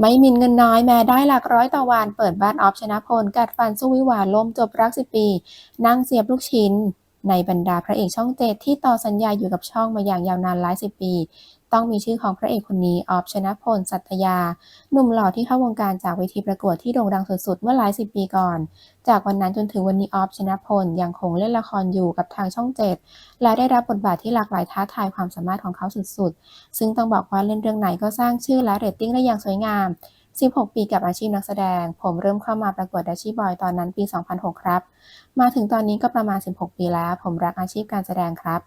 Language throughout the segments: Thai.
ไม่มินเงินน้อยแม้ได้หลักร้อยต่อวัน เปิดบ้านออฟชนะพล กัดฟันสู้วิวาล่มจบรักสิบปี นั่งเสียบลูกชิ้น ในบรรดาพระเอกช่องเจ็ดที่ต่อสัญญาอยู่กับช่องมาอย่างยาวนานหลายสิบปี ต้องมีชื่อของพระเอกคนนี้ออฟชนะพลสัตยา หนุ่มหล่อที่เข้าวงการจากเวทีประกวดที่โด่งดังสุดๆ เมื่อหลายสิบปีก่อน จากวันนั้นจนถึงวันนี้ออฟชนะพลยังคงเล่นละครอยู่กับทางช่องเจ็ดและได้รับบทบาทที่หลากหลายท้าทายความสามารถของเขาสุดๆ ซึ่งต้องบอกว่าเล่นเรื่องไหนก็สร้างชื่อและเรตติ้งได้อย่างสวยงาม 16 ปีกับอาชีพนักแสดง ผมเริ่มเข้ามาประกวดดัชชี่บอยตอนนั้นปี 2006 ครับ มาถึงตอนนี้ก็ประมาณ 16 ปีแล้ว ผมรักอาชีพการแสดงครับ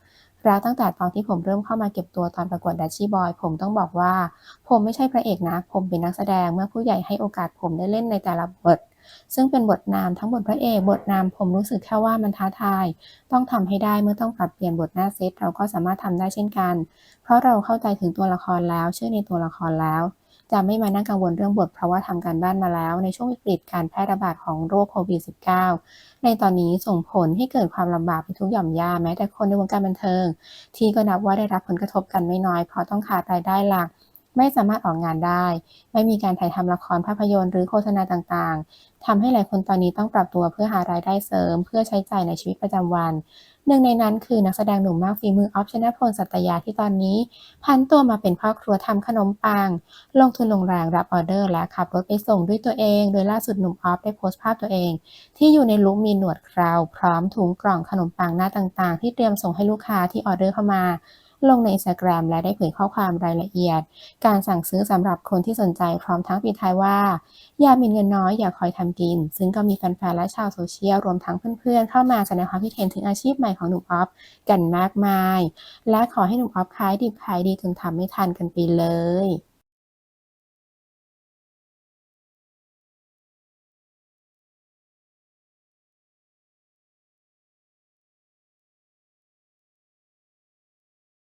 แล้วตั้งแต่ตอนที่ผมเริ่มเข้ามาเก็บตัวตอนประกวดดัชชี่บอย ผมต้องบอกว่า ผมไม่ใช่พระเอกนะ ผมเป็นนักแสดงเมื่อผู้ใหญ่ให้โอกาสผมได้เล่นในแต่ละบท ซึ่งเป็นบทนามทั้งบทพระเอกบทนามผมรู้สึกแค่ว่ามันท้าทาย ต้องทำให้ได้เมื่อต้องปรับเปลี่ยนบทหน้าเซตเราก็สามารถทำได้เช่นกัน เพราะเราเข้าใจถึงตัวละครแล้วเชื่อในตัวละครแล้ว จะไม่มานั่งกังวลเรื่องบทเพราะว่าทำการบ้านมาแล้ว ในช่วงวิกฤตการแพร่ระบาดของโรคโควิด -19 ในตอนนี้ส่งผลให้เกิดความลำบากไปทุกหย่อมยาแม้แต่คนในวงการบันเทิง ที่ก็นับว่าได้รับผลกระทบกันไม่น้อยเพราะต้องขาดรายได้หลัก ไม่สามารถออกงานได้ ไม่มีการถ่ายทำละครภาพยนตร์หรือโฆษณาต่างๆทำให้หลายคนตอนนี้ต้องปรับตัวเพื่อหารายได้เสริม เพื่อใช้จ่ายในชีวิตประจำวัน หนึ่งในนั้นคือนักแสดงหนุ่มมากฝีมือออฟชนะพลสัตยาที่ตอนนี้พันตัวมาเป็นพ่อครัวทำขนมปัง ลงทุนลงแรงรับออเดอร์และขับรถไปส่งด้วยตัวเอง โดยล่าสุดหนุ่มออฟได้โพสต์ภาพตัวเอง ที่อยู่ในลุคมีหนวดเคราว พร้อมถุงกล่องขนมปังหน้าต่างๆ ที่เตรียมส่งให้ลูกค้าที่ออเดอร์เข้ามา ลงใน Instagram และได้เผยข้อความรายละเอียด การสั่งซื้อสำหรับคนที่สนใจพร้อมทั้งปิดท้ายว่า อย่ามีเงินน้อยอย่าคอยทำกิน ซึ่งก็มีแฟนๆและชาวโซเชียลรวมทั้งเพื่อนๆ เข้ามาแสดงความคิดเห็นถึงอาชีพใหม่ของหนุ่มออฟกันมากมาย และขอให้หนุ่มออฟขายดิบขายดีจนทำไม่ทันกันไปเลย